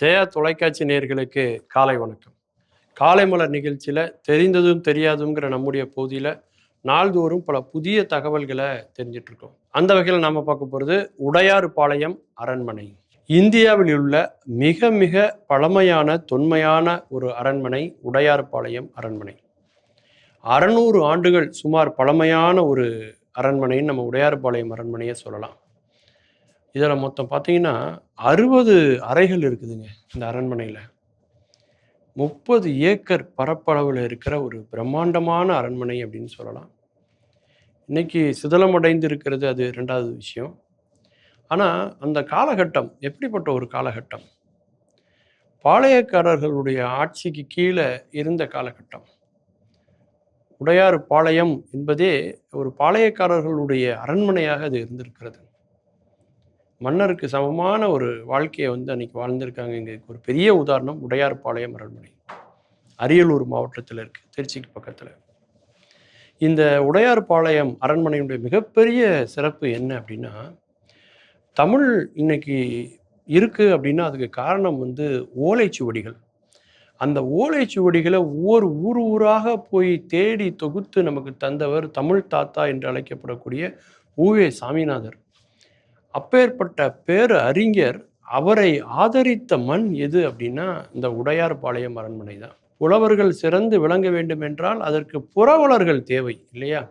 ஜெயா தொலைக்காட்சி நேர்களுக்கு காலை வணக்கம். காலை மலர் நிகழ்ச்சியில் தெரிந்ததும் தெரியாதுங்கிற நம்முடைய பகுதியில் நாள்தோறும் பல புதிய தகவல்களை தெரிஞ்சிட்ருக்கோம். அந்த வகையில் நாம் பார்க்க போகிறது உடையாறுபாளையம் அரண்மனை. இந்தியாவில் உள்ள மிக மிக பழமையான தொன்மையான ஒரு அரண்மனை உடையாறுபாளையம் அரண்மனை. அறநூறு ஆண்டுகள் சுமார் பழமையான ஒரு அரண்மனைன்னு நம்ம உடையாறுபாளையம் அரண்மனையை சொல்லலாம். இதில் மொத்தம் பார்த்தீங்கன்னா அறுபது அறைகள் இருக்குதுங்க இந்த அரண்மனையில். முப்பது ஏக்கர் பரப்பளவில் இருக்கிற ஒரு பிரம்மாண்டமான அரண்மனை அப்படின்னு சொல்லலாம். இன்னைக்கு சிதலமடைந்து இருக்கிறது அது ரெண்டாவது விஷயம். ஆனால் அந்த காலகட்டம் எப்படிப்பட்ட ஒரு காலகட்டம்? பாளையக்காரர்களுடைய ஆட்சிக்கு கீழே இருந்த காலகட்டம். உடையாறு பாளையம் என்பதே ஒரு பாளையக்காரர்களுடைய அரண்மனையாக அது இருந்திருக்கிறது. மன்னருக்கு சமமான ஒரு வாழ்க்கையை வந்து அன்னைக்கு வாழ்ந்திருக்காங்க. எங்களுக்கு ஒரு பெரிய உதாரணம் உடையார்பாளையம் அரண்மனை. அரியலூர் மாவட்டத்தில் இருக்குது திருச்சிக்கு பக்கத்தில். இந்த உடையார்பாளையம் அரண்மனையுடைய மிகப்பெரிய சிறப்பு என்ன அப்படின்னா தமிழ் இன்னைக்கு இருக்குது அப்படின்னா அதுக்கு காரணம் வந்து ஓலைச்சுவடிகள் அந்த ஓலைச்சுவடிகளை ஒவ்வொரு ஊர் ஊராக போய் தேடி தொகுத்து நமக்கு தந்தவர் தமிழ் தாத்தா என்று அழைக்கப்படக்கூடிய ஊவே சாமிநாதர். அப்பேற்பட்ட பேர் அறிஞர் அவரை ஆதரித்த மண் எது அப்படின்னா இந்த உடையார்பாளையம் அரண்மனை தான். புலவர்கள் சிறந்து விளங்க வேண்டும் என்றால் அதற்கு புறவலர்கள் தேவை இல்லையா?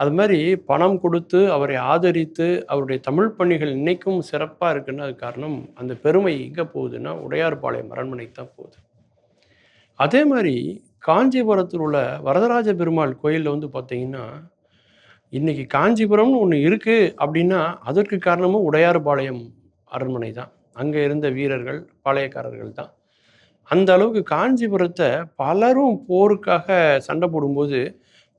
அது மாதிரி பணம் கொடுத்து அவரை ஆதரித்து அவருடைய தமிழ் பணிகள் இன்னைக்கும் சிறப்பாக இருக்குன்னு அது காரணம். அந்த பெருமை எங்கே போகுதுன்னா உடையார்பாளையம் அரண்மனைக்கு தான் போகுது. அதே மாதிரி காஞ்சிபுரத்தில் உள்ள வரதராஜ பெருமாள் கோயிலில் வந்து பார்த்தீங்கன்னா இன்னைக்கு காஞ்சிபுரம்னு ஒன்று இருக்குது அப்படின்னா அதற்கு காரணமும் உடையார்பாளையம் அரண்மனை தான். அங்கே இருந்த வீரர்கள் பாளையக்காரர்கள் தான். அந்த அளவுக்கு காஞ்சிபுரத்தை பலரும் போருக்காக சண்டை போடும்போது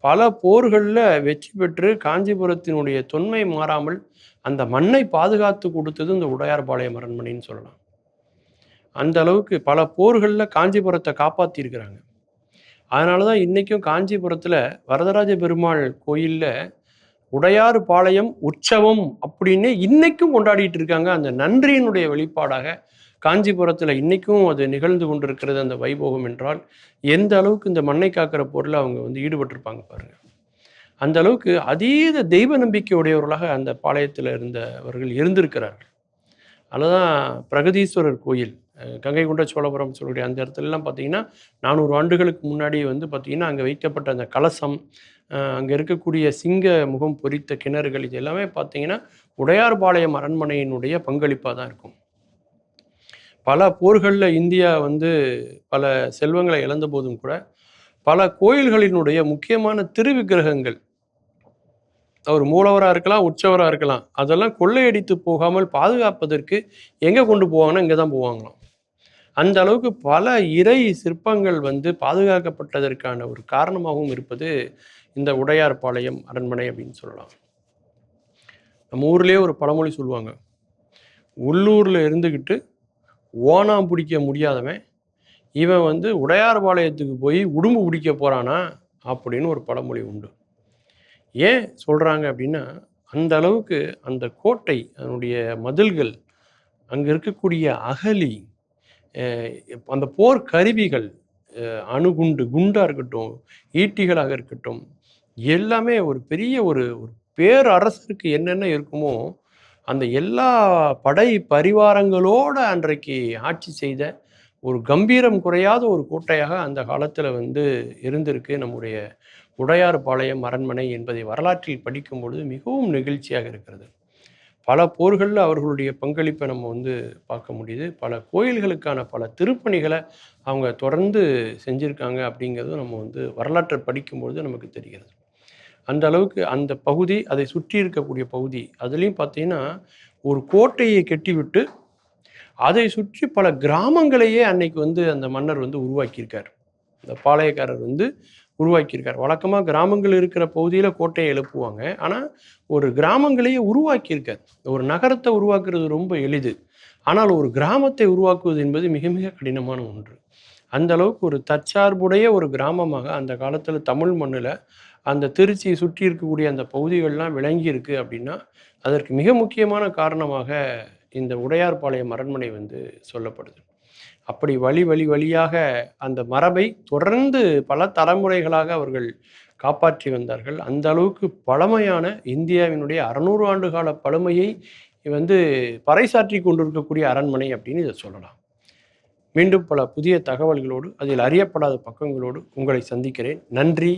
பல போர்களில் வெற்றி பெற்று காஞ்சிபுரத்தினுடைய தொன்மை மாறாமல் அந்த மண்ணை பாதுகாத்து கொடுத்தது இந்த உடையார்பாளையம் அரண்மனைன்னு சொல்லலாம். அந்த அளவுக்கு பல போர்களில் காஞ்சிபுரத்தை காப்பாற்றியிருக்கிறாங்க அதனால தான் இன்றைக்கும் காஞ்சிபுரத்தில் வரதராஜ பெருமாள் கோயிலில் உடையாறு பாளையம் உற்சவம் அப்படின்னு இன்னைக்கும் கொண்டாடிட்டு இருக்காங்க. அந்த நன்றியினுடைய வெளிப்பாடாக காஞ்சிபுரத்தில் இன்றைக்கும் அது நிகழ்ந்து கொண்டிருக்கிறது அந்த வைபோகம் என்றால் எந்த அளவுக்கு இந்த மண்ணை காக்கிற பொருளை அவங்க வந்து ஈடுபட்டிருப்பாங்க பாருங்கள் அந்த அளவுக்கு அதீத தெய்வ நம்பிக்கையுடையவர்களாக அந்த பாளையத்தில் இருந்தவர்கள் இருந்திருக்கிறார்கள். அதுதான் பிரகதீஸ்வரர் கோயில். கங்கை கொண்ட சோழபுரம் சொல்லக்கூடிய அந்த இடத்துலலாம் பார்த்தீங்கன்னா நானூறு ஆண்டுகளுக்கு முன்னாடி வந்து பார்த்திங்கன்னா அங்கே வைக்கப்பட்ட அந்த கலசம் அங்கே இருக்கக்கூடிய சிங்க முகம் பொறித்த கிணறுகள் இது எல்லாமே பார்த்தீங்கன்னா உடையார்பாளையம் அரண்மனையினுடைய பங்களிப்பாக தான் இருக்கும். பல போர்களில் இந்தியா வந்து பல செல்வங்களை இழந்த போதும் கூட பல கோயில்களினுடைய முக்கியமான திருவிக்கிரகங்கள் அவர் மூலவராக இருக்கலாம் உற்சவராக இருக்கலாம் அதெல்லாம் கொள்ளையடித்து போகாமல் பாதுகாப்பதற்கு எங்கே கொண்டு போவாங்கன்னா இங்கே தான் போவாங்களாம். அந்த அளவுக்கு பல இறை சிற்பங்கள் வந்து பாதுகாக்கப்பட்டதற்கான ஒரு காரணமாகவும் இருப்பது இந்த உடையார்பாளையம் அரண்மனை அப்படின்னு சொல்லலாம். நம்ம ஊர்லேயே ஒரு பழமொழி சொல்லுவாங்க. உள்ளூரில் இருந்துக்கிட்டு ஓனாம் பிடிக்க முடியாதவன் இவன் வந்து உடையார்பாளையத்துக்கு போய் உடும்பு பிடிக்க போகிறானா அப்படின்னு ஒரு பழமொழி உண்டு. ஏன் சொல்கிறாங்க அப்படின்னா அந்த அளவுக்கு அந்த கோட்டை அதனுடைய மதில்கள் அங்கே இருக்கக்கூடிய அகலி அந்த போர் கருவிகள் அணுகுண்டு குண்டாக இருக்கட்டும் ஈட்டிகளாக இருக்கட்டும் எல்லாமே ஒரு பெரிய ஒரு ஒரு பேரரசருக்கு என்னென்ன இருக்குமோ அந்த எல்லா படை பரிவாரங்களோடு அன்றைக்கு ஆட்சி செய்த ஒரு கம்பீரம் குறையாத ஒரு கோட்டையாக அந்த காலத்தில் வந்து இருந்திருக்கு. நம்முடைய உடையார் பாளையம் அரண்மனை என்பதை வரலாற்றில் படிக்கும் பொழுது மிகவும் நெகிழ்ச்சியாக இருக்கிறது. பல போர்களில் அவர்களுடைய பங்களிப்பை நம்ம வந்து பார்க்க முடியுது. பல கோயில்களுக்கான பல திருப்பணிகளை அவங்க தொடர்ந்து செஞ்சுருக்காங்க அப்படிங்கிறதும் நம்ம வந்து வரலாற்றை படிக்கும்பொழுது நமக்கு தெரிகிறது. அந்த அளவுக்கு அந்த பகுதி அதை சுற்றி இருக்கக்கூடிய பகுதி அதுலேயும் பார்த்தீங்கன்னா ஒரு கோட்டையை கெட்டிவிட்டு அதை சுற்றி பல கிராமங்களையே அன்னைக்கு வந்து அந்த மன்னர் வந்து உருவாக்கியிருக்கார். இந்த பாளையக்காரர் வந்து உருவாக்கியிருக்கார். வழக்கமாக கிராமங்கள் இருக்கிற பகுதியில் கோட்டையை எழுப்புவாங்க. ஆனால் ஒரு கிராமங்களையே உருவாக்கியிருக்கார். ஒரு நகரத்தை உருவாக்குறது ரொம்ப எளிது. ஆனால் ஒரு கிராமத்தை உருவாக்குவது என்பது மிக மிக கடினமான ஒன்று. அந்த அளவுக்கு ஒரு தற்சார்புடைய ஒரு கிராமமாக அந்த காலத்தில் தமிழ் மண்ணில் அந்த திருச்சியை சுற்றி இருக்கக்கூடிய அந்த பகுதிகள்லாம் விளங்கி இருக்குது அப்படின்னா அதற்கு மிக முக்கியமான காரணமாக இந்த உடையார்பாளையம் அரண்மனை வந்து சொல்லப்படுது. அப்படி வழி வழி வழியாக அந்த மரபை தொடர்ந்து பல தலைமுறைகளாக அவர்கள் காப்பாற்றி வந்தார்கள். அந்த அளவுக்கு பழமையான இந்தியாவினுடைய அறநூறு ஆண்டு கால பழமையை வந்து பறைசாற்றி கொண்டிருக்கக்கூடிய அரண்மனை அப்படின்னு இதை சொல்லலாம். மீண்டும் பல புதிய தகவல்களோடு அதில் அறியப்படாத பக்கங்களோடு உங்களை சந்திக்கிறேன். நன்றி.